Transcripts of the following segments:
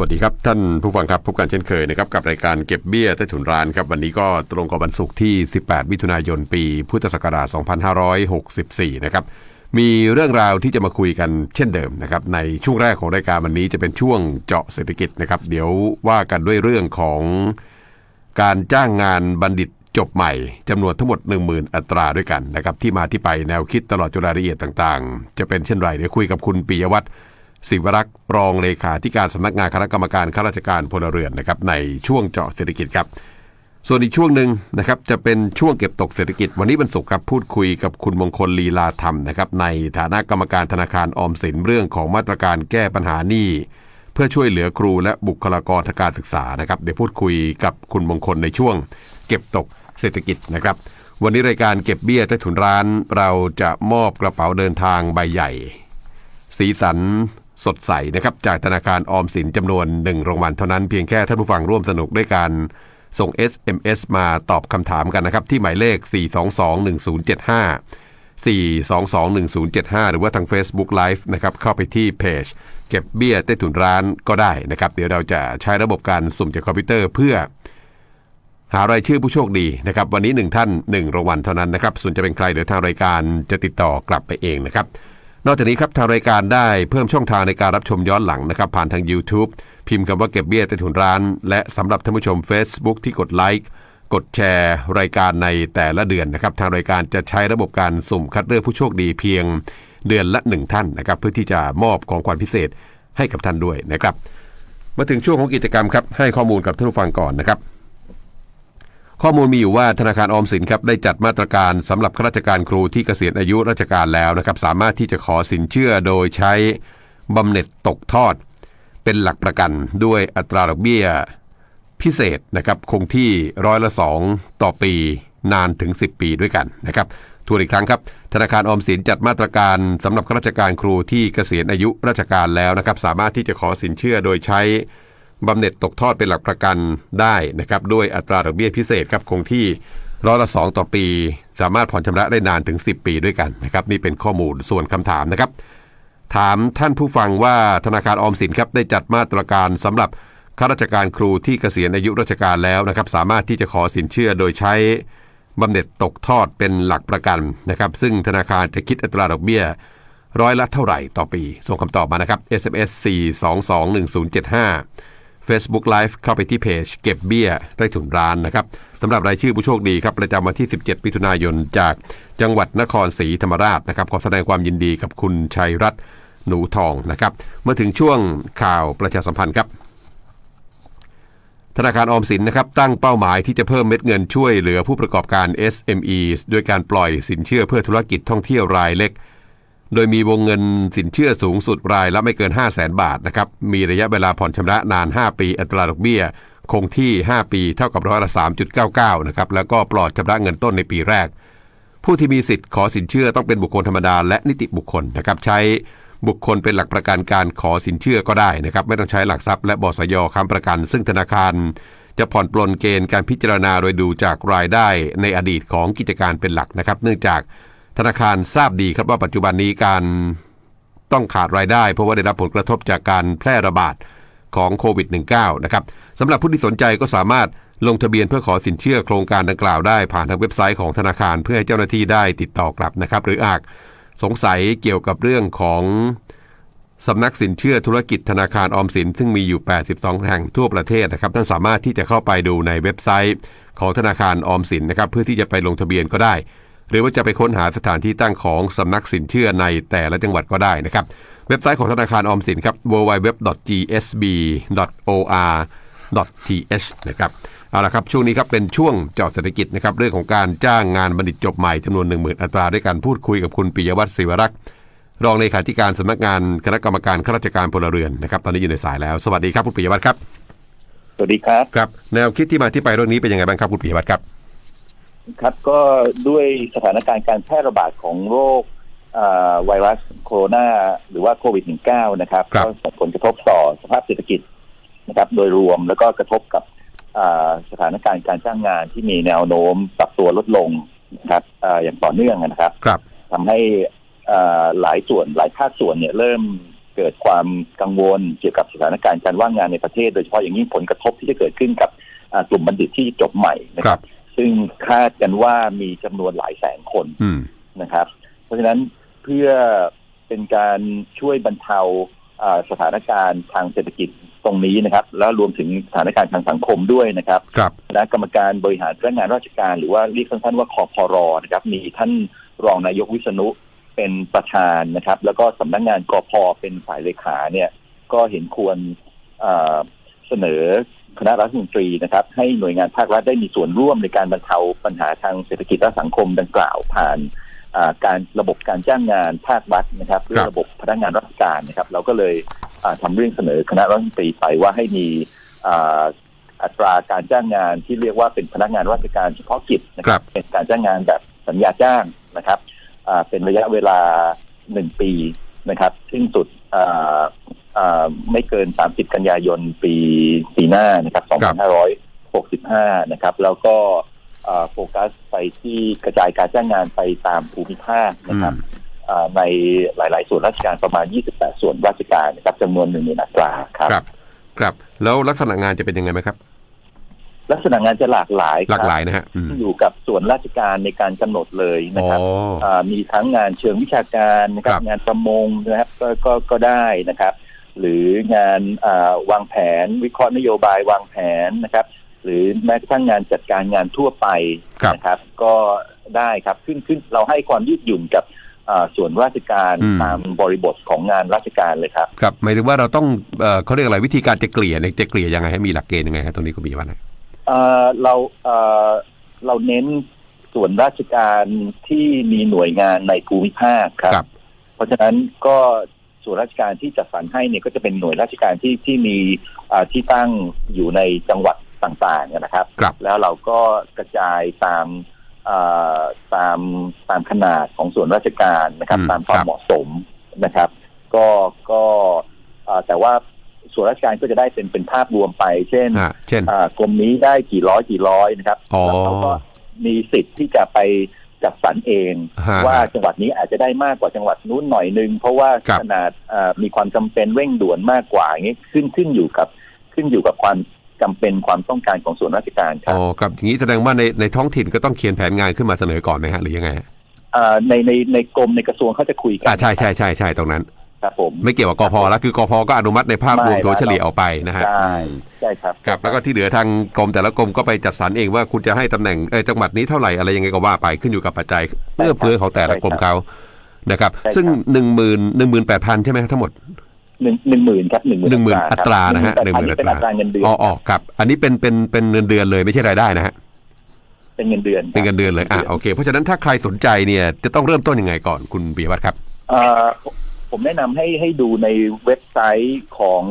วัสดีครับ ท่านผู้ฟังครับพบกันเช่นเคยนะครับกับรายการเก็บเบี้ยใต้ถุนร้านครับวันนี้ก็ตรงกับวันศุกร์ที่ 18 มิถุนายน ปีพุทธศักราช 2564 นะครับมีเรื่องราวที่จะมาคุยกันเช่นเดิมนะครับในช่วงแรกของรายการวันนี้จะเป็นช่วงเจาะเศรษฐกิจนะครับเดี๋ยวว่ากันด้วยเรื่องของการจ้างงานบัณฑิตจบใหม่จำนวนทั้งหมด 10,000 อัตราด้วยกันนะครับที่มาที่ไปแนวคิดตลอดจนรายละเอียดต่างๆ จะเป็นเช่นไรเดี๋ยวคุยกับคุณปิยวัฒน์ ศิวรักษ์รองเลขาธิการสำนักงานคณะกรรมการข้าราชการพลเรือนนะครับในช่วงเจาะเศรษฐกิจครับ ส่วนอีกช่วงหนึ่งนะครับจะเป็นช่วงเก็บตกเศรษฐกิจ วันนี้บรรสุกร์ครับพูดคุยกับคุณมงคลลีลาธรรมนะครับในฐานะกรรมการธนาคารออมสินเรื่องของมาตรการแก้ปัญหาหนี้เพื่อช่วยเหลือครูและบุคลากรทางการศึกษานะครับเดี๋ยวพูดคุยกับคุณมงคลในช่วง เก็บตกเศรษฐกิจนะครับ วันนี้รายการเก็บเบี้ยใต้ถุนร้าน เราจะมอบกระเป๋าเดินทางใบใหญ่ สีสัน สดใสนะครับจากธนาคารออมสินจำนวน1รางวัลเท่านั้นเพียงแค่ท่านผู้ฟังร่วมสนุกด้วยการส่ง SMS มาตอบคำถามกันนะครับ ที่หมายเลข 4221075 4221075 หรือว่าทาง Facebook Live นะครับเข้าไปที่เพจเก็บเบี้ยใต้ถุนร้านก็ได้นะครับ เดี๋ยวเราจะใช้ระบบการสุ่มจากคอมพิวเตอร์เพื่อ หารายชื่อผู้โชคดีนะครับ วันนี้ 1 ท่าน 1รางวัลเท่านั้นนะครับส่วนจะเป็นใครเดี๋ยวทางรายการจะติดต่อกลับไปเองนะครับ นอกจากนี้ครับทางรายการได้เพิ่มช่องทางในการรับชมย้อนหลังนะครับ ผ่านทาง YouTube พิมพ์คำว่าเก็บเบี้ยใต้ถุนร้าน และสำหรับท่านผู้ชม Facebook ที่กดไลค์กดแชร์ รายการในแต่ละเดือนนะครับ ทางรายการจะใช้ระบบการสุ่มคัดเลือกผู้โชคดีเพียงเดือนละ1ท่านนะครับ เพื่อที่จะมอบของขวัญพิเศษให้กับท่านด้วยนะครับ มาถึงช่วงของกิจกรรมครับให้ข้อมูลกับท่านผู้ฟังก่อนนะครับ ข้อมูลมีอยู่ว่าธนาคารออมสินครับได้จัดมาตรการสำหรับข้าราชการครูที่เกษียณอายุราชการแล้วนะครับสามารถที่จะขอสินเชื่อโดยใช้บำเหน็จตกทอด เป็นหลักประกันด้วยอัตราดอกเบี้ย พิเศษนะครับคงที่ร้อยละสองต่อปีนานถึง 10 ปีด้วยกันนะครับทวนอีกครั้งครับ ธนาคารออมสินจัดมาตรการสำหรับข้าราชการครูที่เกษียณอายุราชการแล้วนะครับสามารถที่จะขอสินเชื่อโดยใช้ บำเหน็จตกทอดเป็นหลักประกันได้นะครับด้วยอัตราดอกเบี้ยพิเศษครับคงที่ร้อยละสองต่อปี สามารถผ่อนชำระได้นานถึง 10 ปีด้วยกันนะครับนี่เป็นข้อมูลส่วนคำถามนะครับ ถามท่านผู้ฟังว่าธนาคารออมสินครับได้จัดมาตรการสำหรับข้าราชการครูที่เกษียณอายุราชการแล้วนะครับสามารถที่จะขอสินเชื่อโดยใช้บำเหน็จตกทอดเป็นหลักประกันนะครับซึ่งธนาคารจะคิดอัตราดอกเบี้ยร้อยละเท่าไหร่ต่อปี ส่งคำตอบมานะครับ SMS 4221075 Facebook Live เข้าไปที่เพจ เก็บเบี้ยใต้ถุนร้านนะครับสำหรับรายชื่อผู้โชคดีครับประจำวันที่ 17มิถุนายนจากจังหวัดนครศรีธรรมราชนะครับขอแสดงความยินดีกับคุณชัยรัตน์หนูทองนะครับเมื่อถึงช่วงข่าวประชาสัมพันธ์ครับ ธนาคารออมสินนะครับตั้งเป้าหมายที่จะเพิ่มเม็ดเงินช่วยเหลือผู้ประกอบการ SME ด้วยการปล่อยสินเชื่อเพื่อธุรกิจท่องเที่ยวรายเล็ก โดยมีวงเงินสินเชื่อสูงสุดรายละไม่เกิน 5 0 0แสนบาทนะครับ มีระยะเวลาผ่อนชำระนาน 5 ปี อัตราดอกเบี้ย คงที่ 5 ปีเท่ากับร้อยละ 3.99 นะครับ แล้วก็ปลอดชำระเงินต้นในปีแรก ผู้ที่มีสิทธิ์ขอสินเชื่อต้องเป็นบุคคลธรรมดาและนิติบุคคลนะครับ ใช้บุคคลเป็นหลักประกันการขอสินเชื่อก็ได้นะครับ ไม่ต้องใช้หลักทรัพย์และบสยค้ำประกัน ซึ่งธนาคารจะผ่อนปลนเกณฑ์การพิจารณาโดยดูจากรายได้ในอดีตของกิจการเป็นหลักนะครับ เนื่องจาก ธนาคารทราบดีครับว่าปัจจุบันนี้การต้องขาดรายได้ เพราะว่าได้รับผลกระทบจากการแพร่ระบาดของโควิด -19 นะครับสำหรับผู้ที่สนใจก็สามารถลงทะเบียนเพื่อขอสินเชื่อโครงการดังกล่าวได้ผ่านทางเว็บไซต์ของธนาคารเพื่อให้เจ้าหน้าที่ได้ติดต่อกลับนะครับ หรืออากสงสัยเกี่ยวกับเรื่องของสำนักสินเชื่อธุรกิจธนาคารออมสิน ซึ่งมีอยู่ 82 แห่งทั่วประเทศนะครับท่านสามารถที่จะเข้าไปดูในเว็บไซต์ของธนาคารออมสินนะครับเพื่อที่จะไปลงทะเบียนก็ได้ หรือว่าจะไปค้นหาสถานที่ตั้งของสำนักสินเชื่อในแต่ละจังหวัดก็ได้นะครับ เว็บไซต์ของธนาคารออมสินครับ www.gsb.or.th นะครับเอาละครับช่วงนี้ครับเป็นช่วงเจาะเศรษฐกิจนะครับเรื่องของการจ้างงานบัณฑิตจบใหม่จำนวน 10,000 อัตราด้วยการพูดคุยกับคุณปิยวัฒน์ศิวรักษ์รองเลขาธิการสำนักงานคณะกรรมการข้าราชการพลเรือนนะครับตอนนี้อยู่ในสายแล้ว สวัสดีครับคุณปิยวัฒน์ครับ สวัสดีครับครับแนวคิดที่มาที่ไปเรื่องนี้เป็นยังไงบ้างครับคุณปิยวัฒน์ครับ ครับก็ด้วยสถานการณ์การแพร่ระบาดของโรคอ่าไวรัสโคโรนาหรือว่าโควิด -19 นะครับครับก็ส่งผลกระทบต่อสภาพเศรษฐกิจนะครับโดยรวมแล้วก็กระทบกับอ่าสถานการณ์การจ้างงานที่มีแนวโน้มปรับตัวลดลงนะครับอ่าอย่างต่อเนื่องนะครับครับทำให้อ่าหลายส่วนหลายภาคส่วนเนี่ยเริ่มเกิดความกังวลเกี่ยวกับสถานการณ์การว่างงานในประเทศ โดยเฉพาะอย่างยิ่งผลกระทบที่จะเกิดขึ้นกับอ่ากลุ่มบัณฑิตที่จบใหม่นะคครัรับบ ซึ่งคาดกันว่ามีจำนวนหลายแสนคนอืมนะครับ เพราะฉะนั้นเพื่อเป็นการช่วยบรรเทาอ่าสถานการณ์ทางเศรษฐกิจตรงนี้นะครับ แล้วรวมถึงสถานการณ์ทางสังคมด้วยนะครับครับคณะกรรมการบริหารพนักงานราชการ หรือว่าเรียกสั้นๆว่าคอพรนะครับ มีท่านรองนายกวิษณุเป็นประธานนะครับ แล้วก็สำนักงานกพเป็นฝ่ายเลขาเนี่ย ก็เห็นควรเอ่อเสนอ คณะรัฐมนตรีนะครับ ให้หน่วยงานภาครัฐได้มีส่วนร่วมในการบรรเทาปัญหาทางเศรษฐกิจและสังคมดังกล่าวผ่านอ่าการระบบการจ้างงานภาครัฐนะครับด้วยระบบพนักงานราชการนะครับ เราก็เลยอ่าทำเรื่องเสนอคณะรัฐมนตรีไปว่าให้มีอ่าอัตราการจ้างงานที่เรียกว่าเป็นพนักงานราชการเฉพาะกิจนะคครัรับบเป็นการจ้างงานแบบสัญญาจ้างนะครับอ่าเป็นระยะเวลาหนึ่งปีนะครับสิ้นสุดอ่าอ่า ไม่เกิน 30 กันยายนปีปีหน้านะครับ 2565 นะครับ แล้วก็อ่าโฟกัสไปที่กระจายการจ้างงานไปตามภูมิภาคอืนะครับมอ่าในหลาย ๆ ส่วนราชการประมาณ 28 ส่วนราชการนะครับจำนวนหนึ่งในอัตราครับครับ ครับ แล้วลักษณะงานจะเป็นยังไงไหมครับ ลักษณะงานจะหลากหลายหลากหลายครับนะฮะอืมอยู่กับส่วนราชการในการกำหนดเลยนะอ๋อครับามีทั้งงานเชิงวิชาการนะครับครับงานประมงนะครับก็ก็ก็ได้นะครับ หรืองานอ่าวางแผน วิเคราะห์นโยบายวางแผนนะครับ หรือแม้กระทั่งงานจัดการงานทั่วไปครับนะครับ ก็ได้ครับขึ้นขึ้นเราให้ความยืดหยุ่นกับอ่าส่วนราชการอืมตามบริบทของงานราชการเลยครับครับหมายถึงว่าเราต้องเอ่อเขาเรียกอะไรวิธีการจะเกลี่ยเนี่ยจะเกลี่ยยังไงให้มีหลักเกณฑ์ยังไงครับตรงนี้คุณปียวัฒน์เอ่อเราเอ่อเราเน้นส่วนราชการที่มีหน่วยงานในภูมิภาคครับครับเพราะฉะนั้นก็ ส่วนราชการที่จัดสรรให้เนี่ยก็จะเป็นหน่วยราชการที่ที่มีอ่าที่ตั้งอยู่ในจังหวัดต่างๆนะครับครับแล้วเราก็กระจายตามอ่าตามตามขนาดของส่วนราชการนะครับอืมตามควาคมรับเหมาะสมนะครับ ก็ก็อ่าแต่ว่าส่วนราชการก็จะได้เป็นเป็นภาพรวมไป เช่นอ่าเช่นอ่ากรมนี้ได้กี่ร้อยกี่ร้อยนะครับอ๋อแล้วเขาก็มีสิทธิ์ที่จะไป จัดสรรเองฮะว่าจังหวัดนี้อาจจะได้มากกว่าจังหวัดนู้นหน่อยนึง เพราะว่าครับขนาดอ่ามีความจำเป็นเร่งด่วนมากกว่าอย่างนี้ขึ้นขึ้นอยู่กับขึ้นอยู่กับความจำเป็นความต้องการของส่วนราชการครัอ๋บอครับอย่างนี้แสดงว่าในในท้องถิ่นก็ต้องเขียนแผนงานขึ้นมาเสนอก่อนไหมฮะหรือยังไงฮะอ่าในในในกรมในกระทรวงเขาจะคุยกัอ่าใช่ใช่ใช่ใช่ตรงนั้น ครับผมไม่เกี่ยวกับกพแล้วคือกพก็อนุมัติในภาพรวมไม่โดยเฉลี่ยออกไปนะฮะใช่ใช่ครับครับ แล้วก็ที่เหลือทางกรมแต่ละกรมก็ไปจัดสรรเองว่าคุณจะให้ตำแหน่งเออจังหวัดนี้เท่าไหร่อะไรยังไงก็ว่าไปขึ้นอยู่กับปัจจัยเอื้อเฟื้อของแต่ละกรมเขานะครับ ซึ่งหนึ่งหมื่นหนึ่งหมื่นแปดพันใช่ไหมครับทั้งหมดหนึ่งหนึ่งหมื่นครับหนึ่งหมื่นหนึ่งหมื่นอัตรานะฮะหนึ่งหมื่นเป็นอัตราเงินเดือนอ๋ออ๋อครับ อันนี้เป็นเป็นเป็นเงินเดือนเลยไม่ใช่รายได้นะฮะเป็นเงินเดือนครับเป็นเงินเดือนเลยอะโอเคเพราะฉะนั้นถ้าใครสนใจเนี่ยจะต้องเริ่มต้นยังไงก่อนคุณปิยวัฒน์ครับเอ่อ ผมผมแนะนำให้ให้ดูในเว็บไซต์ของ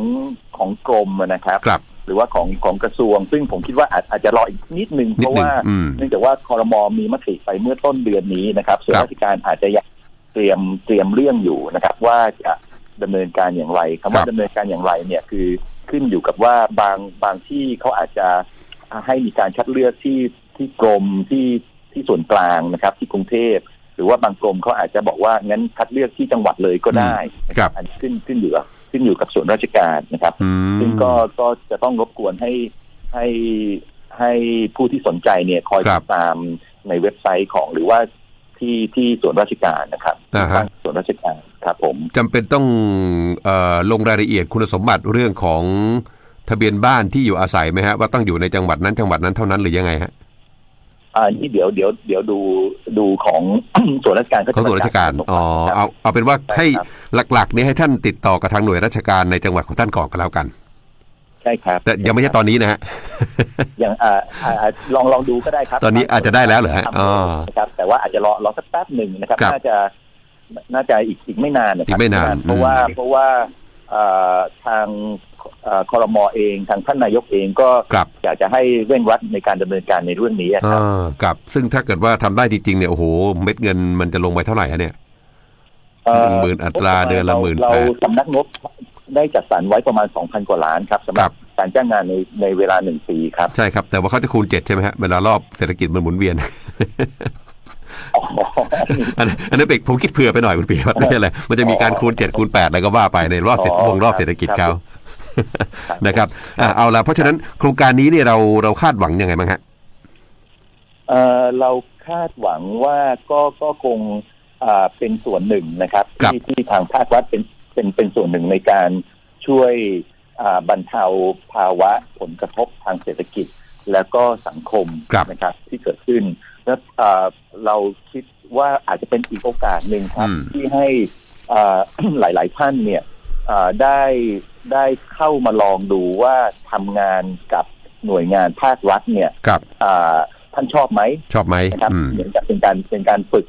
ของกรมนะครับครับ หรือว่าของของกระทรวง ซึ่งผมคิดว่าอาจอาจจะรออีกนิดนึงนิเพดราะหนึ่งว่าอืม เนื่องจากว่าคอรมอมีมติไปเมื่อต้นเดือนนี้นะครับส่วนครับราชการอาจจะยังเตรียมเตรียมเรื่องอยู่นะครับ ว่าจะดำเนินการอย่างไรคำว่าดำเนินการอย่างไรเนี่ยคือขึ้นอยู่กับว่าบางบางที่เขาอาจจะให้มีการคัดเลือกที่ที่กรมที่ที่ส่วนกลางนะครับ ที่กรุงเทพ หรือว่าบางกรมเขาอาจจะบอกว่างั้นคัดเลือกที่จังหวัดเลยก็ได้นะครับอันนี้ขึ้นขึ้นอยู่กับขึ้นอยู่กับส่วนราชการนะครับอืมซึ่งก็ก็จะต้องรบกวนให้ให้ให้ผู้ที่สนใจเนี่ยคอยครัติบดตามในเว็บไซต์ของหรือว่าที่ที่ส่วนราชการนะครับอ่าฮะที่ตั้งส่วนราชการครับผมจำเป็นต้องเอ่อลงรายละเอียดคุณสมบัติเรื่องของทะเบียนบ้านที่อยู่อาศัยไหมฮะว่าต้องอยู่ในจังหวัดนั้นจังหวัดนั้นเท่านั้นหรือยังไงฮะ อ่านี่เดี๋ยวเดี๋ยวเดี๋ยวดูดูของส่วนราชการเขาส่วนราชการจะอ๋อครับเอาเอาเป็นว่าใช่ให้ครับหลักๆ นี้ให้ท่านติดต่อกับทางหน่วยราชการในจังหวัดของท่านก่อนก็แล้วกันใช่ครับแต่ยังไม่ใช่ตอนนี้นะฮะอย่างอ่าอ่าอ่าลองลองดูก็ได้ครับ ตอนนี้อาจจะได้แล้วเหรอฮะทำอ๋อนะครับแต่ว่าอาจจะรอรอสักแป๊บหนึ่งนะครับครับน่าจะน่าจะอีกอีกไม่นานนะครัอีกไม่นานเพราะว่าอืมเพราะว่าเอ่อทางเอ่อ คอรมอเองทางท่านนายกเองก็ครับอยากจะให้เร่งรัดในการดำเนินการในเรื่องนี้อะครับอ่าครับ ซึ่งถ้าเกิดว่าทำได้จริงๆเนี่ยโอ้โหเม็ดเงินมันจะลงไปเท่าไหร่ฮะเนี่ยเอ่อหมื่นอัตราเดือนละหมื่นเราแปดสำนักงบได้จัดสรรไว้ประมาณ2,000กว่าล้านครับสำหครัรับบการจ้างงานในในเวลาหนึ่งปีครับ ใช่ครับ แต่ว่าเขาจะคูณเจ็ดใช่ไหมฮะเวลารอบเศรษฐกิจมันหมุนเวียนอ๋ออันนั้นอันนั้นเป็นผมคิดเผื่อไปหน่อยคุณปีวัฒน์ไม่ใช่อะไรมันจะมีการคูณเจ็ดคูณแปดอะไรก็ว่าไปในรอบเศรษฐอ๋อวงรอบเศรษฐกิจครัเขาบครับ นะครับอะเอาละเพราะฉะนั้นโครงการนี้เนี่ยเราเราคาดหวังยังไงบ้างฮะเอ่อเราคาดหวังว่าก็ก็คงอ่าเป็นส่วนหนึ่งนะครับครับที่ที่ทางภาครัฐเป็นเป็นเป็นส่วนหนึ่งในการช่วยอ่าบรรเทาภาวะผลกระทบทางเศรษฐกิจ แล้วก็สังคมครับนะครับ ที่เกิดขึ้นแล้วอ่าเราคิดว่าอาจจะเป็นอีกโอกาสหนึ่งครับอืมที่ให้อ่าหลาย ๆ ท่านเนี่ยอ่า ได้ได้เข้ามาลองดูว่าทำงานกับหน่วยงานภาครัฐเนี่ยครับอ่าท่านชอบไหมชอบไหมนะครับอืมเหมือนกับเป็นการเป็นการฝึก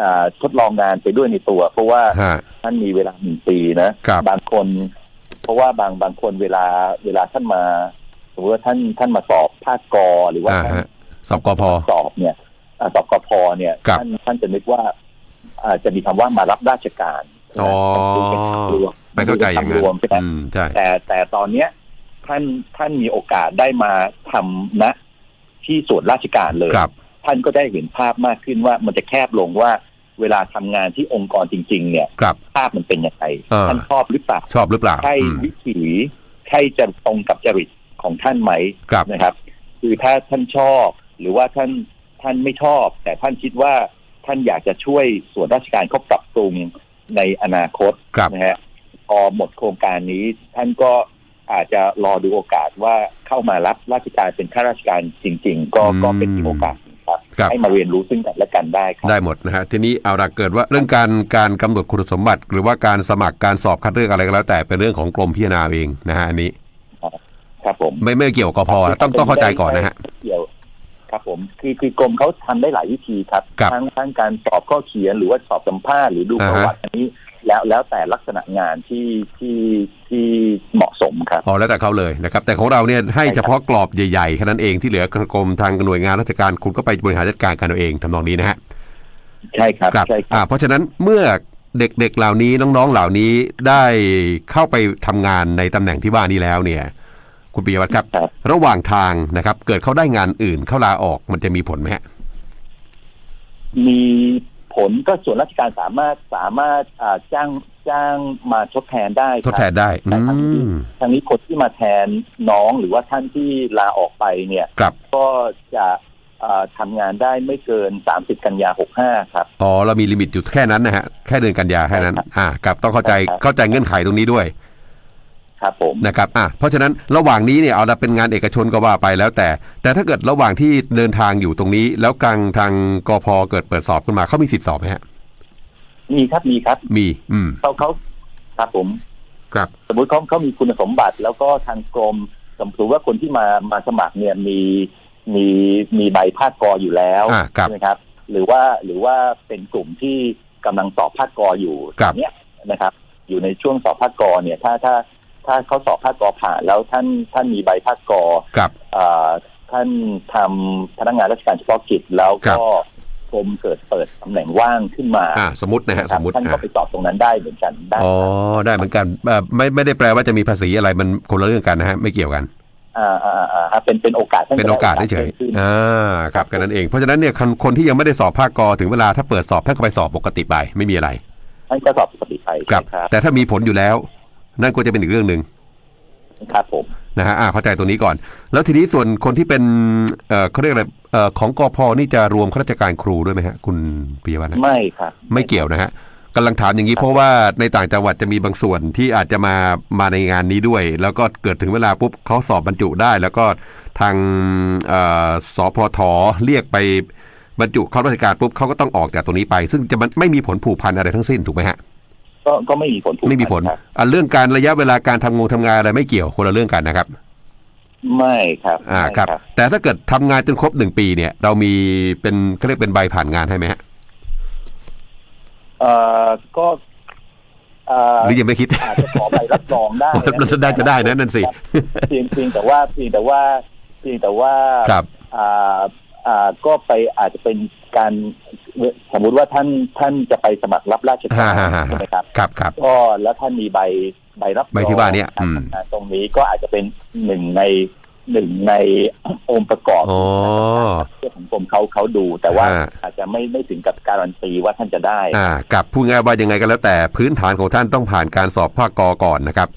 อ่าทดลองงานไปด้วยในตัว เพราะว่าฮะท่านมีเวลาหนึ่งปีนะครับบางคน เพราะว่าบางบางคนเวลาเวลาท่านมาสมมติว่าท่านท่านมาสอบภาคกอหรือว่าอ่าท่านฮะสอบกพสอบเนี่ยอ่าสอบกพเนี่ยครับท่านท่านจะนึกว่าอ่าจะมีคำว่ามารับราชการอ๋อ เป็นคำรวมไม่เข้าใจอย่างนั้นรวมใช่ไหมอืมใช่แต่แต่ตอนเนี้ยท่านท่านมีโอกาสได้มาทำณที่ส่วนราชการเลยครับท่านก็ได้เห็นภาพมากขึ้นว่ามันจะแคบลงว่าเวลาทำงานที่องค์กรจริง ๆ เนี่ยครับภาพมันเป็นยังไงเออท่านชอบหรือเปล่าชอบหรือเปล่าใช่อืมวิถีใช่จะตรงกับจริตของท่านไหมครับนะครับ คือถ้าท่านชอบหรือว่าท่านท่านไม่ชอบ แต่ท่านคิดว่าท่านอยากจะช่วยส่วนราชการเขาปรับปรุงในอนาคตครับนะฮะ พอหมดโครงการนี้ ท่านก็อาจจะรอดูโอกาสว่าเข้ามารับราชการเป็นข้าราชการจริง ๆ ก็อืมก็เป็นอีกโอกาสหนึ่งครับครับให้มาเรียนรู้ซึ่งกันและกันได้ครับได้หมดนะฮะทีนี้เอาละเกิดว่าเรื่องการการกำหนดคุณสมบัติ หรือว่าการสมัครการสอบคัดเลือกอะไรก็แล้ว แต่เป็นเรื่องของกรมพิจารณาเองนะฮะอันนี้ ครับผมไม่ไม่เกี่ยวกับกพนะต้องต้องเข้าใจก่อนนะฮะไม่เกี่ยวครับผมคือคือกรมเขาทำได้หลายวิธีครับครับทั้งทั้งการสอบข้อเขียนหรือว่าสอบสัมภาษณ์หรือดูอ่าปฮะระวัติอันนี้ แล้วแล้วแต่ลักษณะงานที่ที่ที่เหมาะสมครับอ๋อแล้วแต่เขาเลยนะครับ แต่ของเราเนี่ยให้เฉพาะกรอบใหญ่ๆแค่นั้นเองที่เหลือกรมทางหน่วยงานราชการคุณก็ไปบริหารจัดการกันเอาเองทำนองนี้นะฮะใช่ครับครับใช่คอ่ารับเพราะฉะนั้นเมื่อเด็กๆเหล่านี้น้องๆเหล่านี้ได้เข้าไปทำงานในตำแหน่งที่ว่านี้แล้วเนี่ย คุณปิยวัฒน์ครับครับ ระหว่างทางนะครับ เกิดเขาได้งานอื่นเขาลาออกมันจะมีผลไหมฮะมี ผลก็ส่วนราชการสามารถสามารถอ่าจ้างจ้างมาทดแทนได้ครับทดแทนได้แต่ทางนี้อืมทางนี้คนที่มาแทนน้องหรือว่าท่านที่ลาออกไปเนี่ยครับก็จะอ่าทำงานได้ไม่เกิน 30 กันยา65 ครับอ๋อเรามีลิมิตอยู่แค่นั้นนะฮะแค่เดือนกันยาแค่นั้นใช่ครับอ่าครับต้องเข้าใจใช่ครับเข้าใจเงื่อนไขตรงนี้ด้วย ครับผมนะครับอะเพราะฉะนั้นระหว่างนี้เนี่ยเอาละเป็นงานเอกชนก็ว่าไปแล้วแต่ แต่ถ้าเกิดระหว่างที่เดินทางอยู่ตรงนี้ แล้วกลางทางกพเกิดเปิดสอบขึ้นมาเขามีสิทธิ์สอบไหมฮะมีครับมีครับ มี อืมเขาเขาครับผม ครับ สมมติเขาเขามีคุณสมบัติ แล้วก็ทางกรมสมมติว่าคนที่มามาสมัครเนี่ยมีมีมีใบภาคกออยู่แล้วอ่าครับใช่ไหมครับ หรือว่าหรือว่าเป็นกลุ่มที่กำลังสอบภาคกออยู่ครับเนี้ยนะครับ อยู่ในช่วงสอบภาคกอเนี่ย ถ้าถ้า ถ้าเขาสอบภาคกอผ่านแล้วท่านท่านมีใบภาคกอครับ อ่าท่านทำพนักงานราชการเฉพาะกิจแล้วครัก็บกรมเกิดเปิดตำแหน่งว่างขึ้นมาอ่าสมมตินะฮะคสรับมมติท่านก็อะไปสอบตรงนั้นได้เหมือนกันได้อ๋อครับได้เหมือนกันเอ่อไม่ไม่ได้แปลว่าจะมีภาษีอะไรมันคนละเรื่องกันนะฮะไม่เกี่ยวกันอ่าอ่าอ่าอ่าเป็นเป็นโอกาสท่เป็นโอกาสได้เฉยพิ่มขึ้นๆอ่าครับกันนั้นเอง เพราะฉะนั้นเนี่ยคนคนที่ยังไม่ได้สอบภาคกอถึงเวลาถ้าเปิดสอบท่านก็ไปสอบปกติไปไม่มีอะไรท่านก็สอบปกติไปครับใช่ครับแต่ถ้ามีผลอยู่แล้ว นั่นก็จะเป็นอีกเรื่องหนึ่งครับผมนะฮะอ่าเข้าใจตรงนี้ก่อน แล้วทีนี้ส่วนคนที่เป็นเอ่อเขาเรียกอะไรเอ่อของกพนี่จะรวมข้าราชการครูด้วยไหมฮะ คุณปิยวัฒน์นะไม่ครับ ไม่เกี่ยวนะฮะกำลังถามอย่างนี้เพราะว่าในต่างจังหวัดจะมีบางส่วนที่อาจจะมามาในงานนี้ด้วย แล้วก็เกิดถึงเวลาปุ๊บเขาสอบบรรจุได้ แล้วก็ทางเอ่อสพทเรียกไปบรรจุเข้าราชการปุ๊บเขาก็ต้องออกจากตรงนี้ไป ซึ่งจะมันไม่มีผลผูกพันอะไรทั้งสิ้นถูกไหมฮะ ก็ก็ไม่มีผลถูกไม่มีผลครับอะเรื่องการระยะเวลาการทำงงทำงานอะไรไม่เกี่ยวคนละเรื่องกันนะครับ ไม่ครับอ่าไม่ครับ แต่ถ้าเกิดทำงานจนครบหนึ่งปีเนี่ย เรามีเป็นเขาเรียกเป็นใบผ่านงานให้ไหมฮะเอ่อก็เอ่อหรือยังไม่คิด อาจจะขอใบรับรองได้นะได้จะได้นะนั่นสิ เพียงเพียงแต่ว่าเพียงแต่ว่าเพียงแต่ว่า ครับ อ่าอ่าก็ไปอาจจะเป็นการ สมมุติว่าท่านท่านจะไปสมัครรับราชการฮ่าฮ่าฮ่าใช่ไหมครับครับครับก็แล้วท่านมีใบใบรับรองใบที่ว่าเนี่ยการอืมทำงานตรงนี้ก็อาจจะเป็นหนึ่งในหนึ่งในองค์ประกอบอ๋อเรื่องของกรมเขาเขาดู แต่ว่าฮะอาจจะไม่ไม่ถึงกับการันตีว่าท่านจะได้อ่ากับพูดง่ายว่ายังไงก็แล้วแต่พื้นฐานของท่านต้องผ่านการสอบภาคกอก่อนนะครับ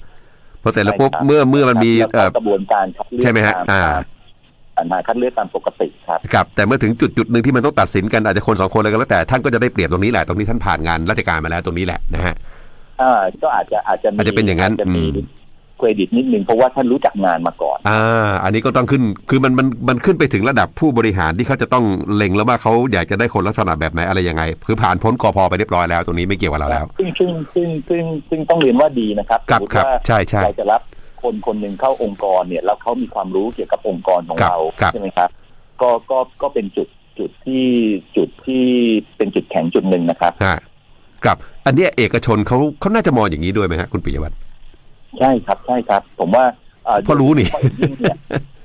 พอเสร็จแล้วปุ๊บใช่ครับเมื่อเมื่อมันมีแล้วก็เอ่อกระบวนการคัดเลือกใช่ไหมฮะตามอ่า ตามมาคัดเลือกตามปกติครับครับแต่เมื่อถึงจุดจุดหนึ่งที่มันต้องตัดสินกันอาจจะคนสองคนเลยก็แล้วแต่ท่านก็จะได้เปรียบตรงนี้แหละตรงนี้ท่านผ่านงานราชการมาแล้วตรงนี้แหละนะฮะอ่าก็อาจจะอาจจะมีอาจจะเป็นอย่างนั้นจจะมีอืมเครดิตนิดนึงเพราะว่าท่านรู้จักงานมาก่อน อ่า อันนี้ก็ต้องขึ้น คือมันมันมันขึ้นไปถึงระดับผู้บริหารที่เขาจะต้องเล็งแล้วว่าเขาอยากจะได้คนลักษณะแบบไหนอะไรยังไง คือผ่านพ้นกอพอไปเรียบร้อยแล้วตรงนี้ไม่เกี่ยวกับเราแล้ว ซึ่งซึ่งซึ่งซึ่งซึ่งต้องเรียนว่าดีนะครับครับสมมุติครับว่าใช่ใช่เราจะรับ คนคนหนึ่งเข้าองค์กรเนี่ย แล้วเขามีความรู้เกี่ยวกับองค์กรของครับเราครับใช่ไหมครับ ก็ก็ก็เป็นจุดจุดที่จุดที่เป็นจุดแข็งจุดหนึ่งนะครับฮะครับ อันเนี้ยเอกชนเขาเขาน่าจะมองอย่างนี้ด้วยไหมฮะคุณปิยวัฒน์ใช่ครับใช่ครับ ผมว่าอ่าเพราะรู้นี่โดยเฉพาะอย่างยิ่งเนี่ย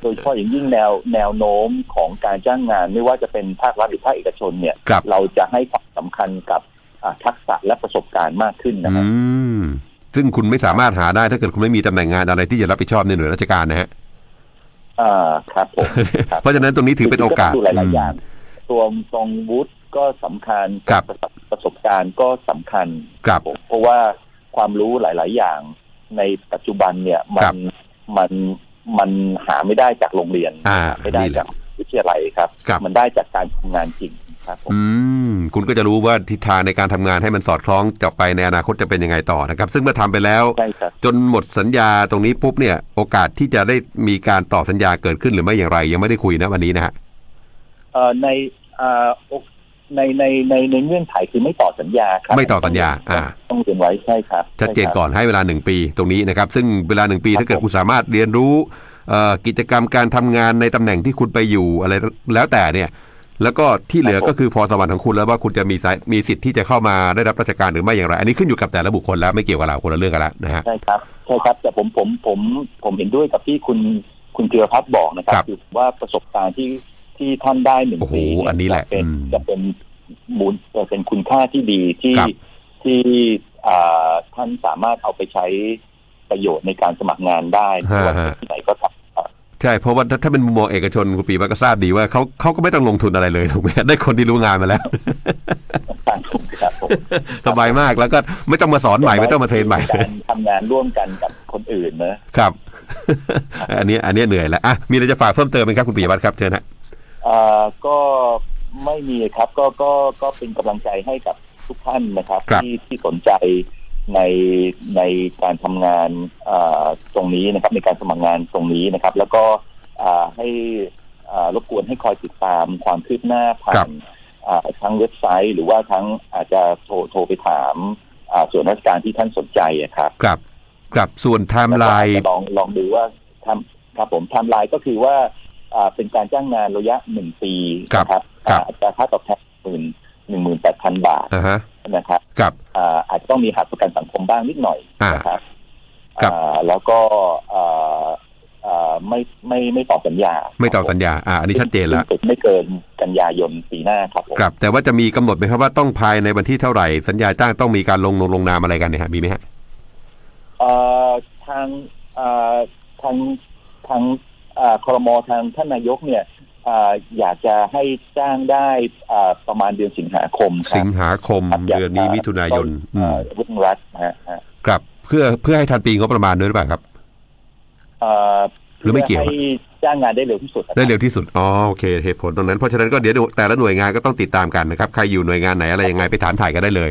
โดยเฉพาะอย่างยิ่งแนวแนวโน้มของการจ้างงาน ไม่ว่าจะเป็นภาครัฐหรือภาคเอกชนเนี่ยครับเราจะให้ความสำคัญกับอ่าทักษะและประสบการณ์มากขึ้นนะอืครับม ซึ่งคุณไม่สามารถหาได้ถ้าเกิดคุณไม่มีตำแหน่งงานอะไรที่จะรับผิดชอบในหน่วยราชการนะฮะอ่าครับผมครับเพราะฉะนั้นตรงนี้ถือเป็นโอกาสดูหลายๆอย่างตัวตรงวุฒิก็สำคัญครับประสบประสบการณ์ก็สำคัญครับผมเพราะว่าความรู้หลาย ๆ อย่างในปัจจุบันเนี่ยมัครันบมันมันหาไม่ได้จากโรงเรียนอ่าหาไม่ได้นี่แหละจาก วิทยาลัยครับ ครับ มันได้จากการทำงานจริงครับผม อืม คุณก็จะรู้ว่าทิศทางในการทำงานให้มันสอดคล้องต่อไปในอนาคตจะเป็นยังไงต่อนะครับ ซึ่งเมื่อทำไปแล้ว ใช่ครับ จนหมดสัญญาตรงนี้ปุ๊บเนี่ย โอกาสที่จะได้มีการต่อสัญญาเกิดขึ้นหรือไม่อย่างไร ยังไม่ได้คุยนะวันนี้นะฮะ เอ่อในอ่าในในในในเงื่อนไขคือไม่ต่อสัญญาครับไม่ต่อสัญญาอ่า ต้องเรียนไว้ใช่ครับชัดเจนใครับก่อนให้เวลาหนึ่งปีตรงนี้นะครับ ซึ่งเวลาหนึ่งปีครับถ้าเกิดผมคุณสามารถเรียนรู้เอ่อ กิจกรรมการทำงานในตำแหน่งที่คุณไปอยู่อะไรแล้วแต่เนี่ย แล้วก็ที่เหลือก็คือพอสวรรค์ของคุณแล้วว่าคุณจะมีสายมีสิทธิ์ที่จะเข้ามาได้รับราชการหรือไม่อย่างไร อันนี้ขึ้นอยู่กับแต่ละบุคคลแล้วไม่เกี่ยวกับเราคนละเรื่องกันแล้วนะฮะใช่ครับใช่ครับแต่ผมผมผมผมเห็นด้วยกับที่คุณคุณเกียรพัฒน์บอกนะครัครับคือว่าประสบการณ์ที่ที่ท่านได้หนึ่งโอ้โหปีเยอันนี้แหละจเป็นอืมจะเป็นมูลจะเป็นคุณค่าที่ดีที่ครับที่อ่าท่านสามารถเอาไปใช้ประโยชน์ในการสมัครงานได้ไม่ว่าจะที่ไหนก็ตามครับ ใช่ เพราะว่าถ้าถ้าเป็นมุมมองเอกชนคุณปีมันก็ทราบดีว่าเขาเขาก็ไม่ต้องลงทุนอะไรเลยถูกไหมได้คนที่รู้งานมาแล้วครับผมสบายมากแล้วก็ไม่ต้องมาสอนใหม่ไม่ต้องมาเทรนใหม่การทำงานร่วมกันกับคนอื่นนะครับ อันนี้อันนี้เหนื่อยแล้วอะมีอะไรจะฝากเพิ่มเติมไหมครับคุณปียวัฒน์ครับเชิญฮะอ่าก็ไม่มีครับก็ก็ก็เป็นกำลังใจให้กับทุกท่านนะครับครับที่ที่สนใจ ในในการทำงานอ่าตรงนี้นะครับ ในการสมัครงานตรงนี้นะครับ แล้วก็อ่าให้อ่ารบกวนให้คอยติดตามความคืบหน้าผ่าครันบอ่าทั้งเว็บไซต์ หรือว่าทั้งอาจจะโทรโทรไปถามอ่าส่วนราชการที่ท่านสนใจอะครับครับครับส่วนไทม์ไลน์แล้วก็อาจจะลองลองดูว่าทำครับผมไทม์ไลน์ก็คือว่าอ่าเป็นการจ้างงานระยะหนึ่งปีครับนะครับครับอ่าอัตราค่าตอบแทนหมื่น หนึ่งหมื่นแปดพันบาทอ่าฮะนะครับครับอ่าอาจจะต้องมีหักประกันสังคมบ้างนิดหน่อยอ่านนะครับครับ อ่าแล้วก็อ่าอ่าไม่ไม่ไม่ต่อสัญญาไม่ต่อสัญญา อ่าอันนี้ชัดเจนแล้วซึ่งไม่เกินกันยายนปีหน้าครับผมครับ แต่ว่าจะมีกำหนดไหมครับว่าต้องภายในวันที่เท่าไหร่ สัญญาจ้างต้องมีการลงลงลงนามอะไรกันเนี่ยฮะมีไหมฮะเอ่อทางเอ่อทางทางเอ่อครมทางท่านนายกเนี่ยเอ่ออยากจะให้จ้างได้เอ่อประมาณเดือนสิงหาคมครัสิบงหาคมครับอยากเดือนนี้มิถุนายนเอ่อมเรื่องรัฐนะฮะฮะครับเพื่อเพื่อให้ทันปีงบประมาณด้วยหรือเปล่าครับเอ่อหรือไม่เกี่ยวพื่ให้จ้างงานได้เร็วที่สุดนะครับได้เร็วที่สุด อ๋อ โอเค เหตุผลตรงนั้น เพราะฉะนั้นก็เดี๋ยวแต่ละหน่วยงานก็ต้องติดตามกันนะครับ ใครอยู่หน่วยงานไหนอะไรยังไงไปถามถ่ายกันได้เลย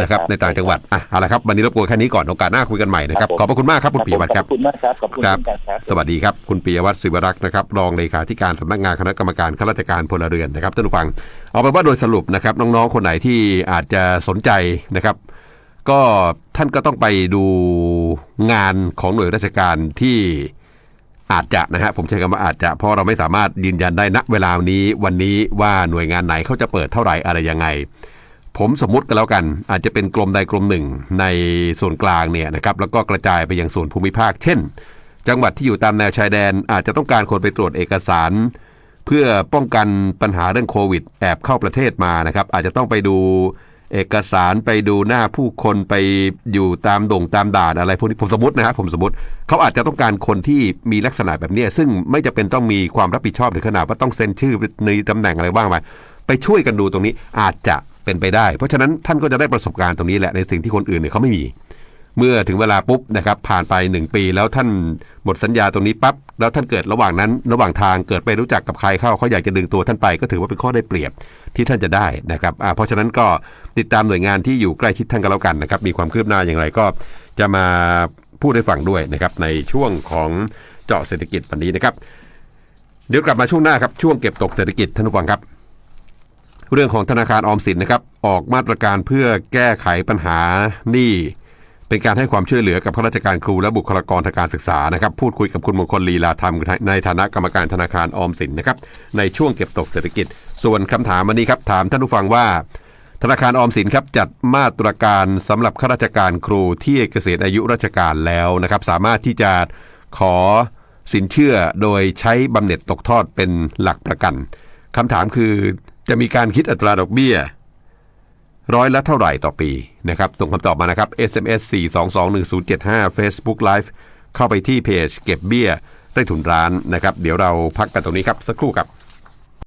นะครับในต่างจังหวัดอะเอาละครับวันนี้รบกวนแค่นี้ก่อนโอกาสหน้าคุยกันใหม่นะครับขอบพระคุณมากครับคุณปิยวัฒน์ครับขอบคุณมากครับขอบคุณครับเช่นกันครับสวัสดีครับคุณปิยวัฒน์ศิวรักษ์นะครับรองเลขาธิการสำนักงานคณะกรรมการข้าราชการพลเรือนนะครับท่านผู้ฟัง เอาเป็นว่าโดยสรุปนะครับน้องๆคนไหนที่อาจจะสนใจนะครับ ก็ท่านก็ต้องไปดูงานของหน่วยราชการที่อาจจะนะฮะผมใช้คำว่าอาจจะเพราะเราไม่สามารถยืนยันได้ณเวลานี้วันนี้ว่าหน่วยงานไหนเขาจะเปิดเท่าไหร่อะไรยังไง ผมสมมุติกันแล้วกัน อาจจะเป็นกรมใดกรมหนึ่งในส่วนกลางเนี่ยนะครับแล้วก็กระจายไปยังส่วนภูมิภาค เช่น จังหวัดที่อยู่ตามแนวชายแดน อาจจะต้องการคนไปตรวจเอกสาร เพื่อป้องกันปัญหาเรื่องโควิด แอบเข้าประเทศมานะครับ อาจจะต้องไปดูเอกสารไปดูหน้าผู้คนไปอยู่ตามด่งตามด่านอะไรพวกนี้ผมสมมตินะครับผมสมมติเขาอาจจะต้องการคนที่มีลักษณะแบบนี้ซึ่งไม่จะเป็นต้องมีความรับผิดชอบถึงขนาดว่าต้องเซ็นชื่อในตำแหน่งอะไรบ้างไปไปช่วยกันดูตรงนี้อาจจะ เป็นไปได้ เพราะฉะนั้นท่านก็จะได้ประสบการณ์ตรงนี้แหละในสิ่งที่คนอื่นเนี่ยเขาไม่มี เมื่อถึงเวลาปุ๊บนะครับผ่านไป 1 ปีแล้วท่านหมดสัญญาตรงนี้ปั๊บแล้วท่านเกิดระหว่างนั้น ระหว่างทางเกิดไปรู้จักกับใครเข้าเขาอยากจะดึงตัวท่านไปก็ถือว่าเป็นข้อได้เปรียบที่ท่านจะได้นะครับเพราะฉะนั้นก็ติดตามหน่วยงานที่อยู่ใกล้ชิดท่านกันแล้วกันนะครับมีความคืบหน้าอย่างไรก็จะมาพูดให้ฟังด้วยนะครับในช่วงของเจาะเศรษฐกิจวันนี้นะครับ เดี๋ยวกลับมาช่วงหน้าครับช่วงเก็บตกเศรษฐกิจท่านผู้ฟังครับ เรื่องของธนาคารออมสินนะครับออกมาตรการเพื่อแก้ไขปัญหาหนี้เป็นการให้ความช่วยเหลือกับข้าราชการครูและบุคลากรทางการศึกษานะครับ พูดคุยกับคุณมงคลลีลาธรรมในฐานะกรรมการธนาคารออมสินนะครับในช่วงเก็บตกเศรษฐกิจ ส่วนคำถามวันนี้ครับถามท่านผู้ฟังว่า ธนาคารออมสินครับจัดมาตรการสำหรับข้าราชการครูที่เกษียณอายุราชการแล้วนะครับ สามารถที่จะขอสินเชื่อโดยใช้บำเหน็จตกทอดเป็นหลักประกันคำถามคือ จะมีการคิดอัตราดอกเบี้ย ร้อยละเท่าไหร่ต่อปีนะครับ ส่งคำตอบมานะครับ SMS 4221075 Facebook Live เข้าไปที่เพจเก็บเบี้ยใต้ถุนร้านนะครับ เดี๋ยวเราพักกันตรงนี้ครับ สักครู่ครับ